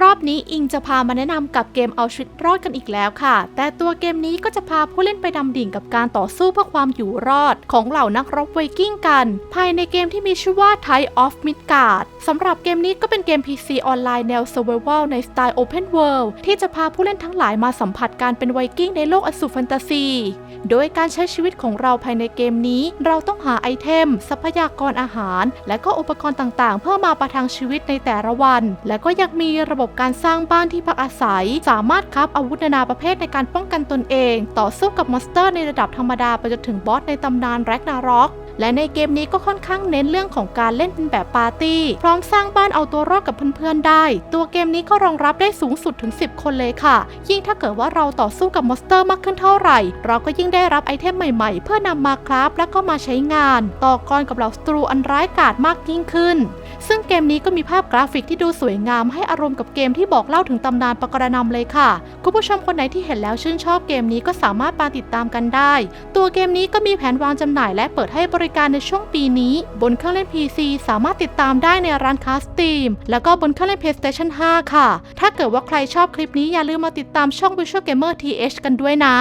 รอบนี้อิงจะพามาแนะนำกับเกมเอาชีวิตรอดกันอีกแล้วค่ะ แต่ตัวเกมนี้ก็จะพาผู้เล่นไปดำดิ่งกับการต่อสู้เพื่อความอยู่รอด ของเหล่านักรบไวกิ้งกัน ภายในเกมที่มีชื่อว่า Tide of Midgard สำหรับเกมนี้ก็เป็นเกม PC ออนไลน์แนว Survival ในสไตล์ Open World ที่จะพาผู้เล่นทั้งหลายมาสัมผัสการเป็นไวกิ้งในโลกอสูรแฟนตาซี โดยการใช้ชีวิตของเราภายในเกมนี้ เราต้องหาไอเทม ทรัพยากรอาหาร และก็อุปกรณ์ต่างๆ เพื่อมาประทังชีวิตในแต่ละวัน และก็ยังมีระบบการสร้างบ้านที่พักอาศัย สามารถครับอาวุธนานาประเภทในการป้องกันตนเอง ต่อสู้กับมอนสเตอร์ในระดับธรรมดาไปจนถึงบอสในตำนานแร็กนาร็อก และในเกมนี้ก็ค่อนข้างเน้นเรื่องของการเล่นเป็นแบบปาร์ตี้ พร้อมสร้างบ้านเอาตัวรอดกับเพื่อนๆได้ ตัวเกมนี้ก็รองรับได้สูงสุดถึง 10 คนเลยค่ะ ยิ่งถ้าเกิดว่าเราต่อสู้กับมอนสเตอร์มากขึ้นเท่าไหร่ เราก็ยิ่งได้รับไอเทมใหม่ๆ เพื่อนำมาคราฟและก็มาใช้งาน ต่อกรกับเหล่าศัตรูอันร้ายกาจมากยิ่งขึ้น ซึ่งเกมนี้ก็มีภาพกราฟิกที่ดูสวยงามให้อารมณ์กับเกมที่บอกเล่าถึงตำนานปกรณำเลยค่ะ คุณผู้ชมคนไหนที่เห็นแล้วชื่นชอบเกมนี้ก็สามารถมาติดตามกันได้ ตัวเกมนี้ก็มีแผนวางจำหน่ายและเปิดให้บริการในช่วงปีนี้ บนเครื่องเล่น PC สามารถติดตามได้ในร้านค้า Steam แล้วก็บนเครื่องเล่น PlayStation 5 ค่ะ ถ้าเกิดว่าใครชอบคลิปนี้อย่าลืมมาติดตามช่อง Visual Gamer TH กันด้วยนะ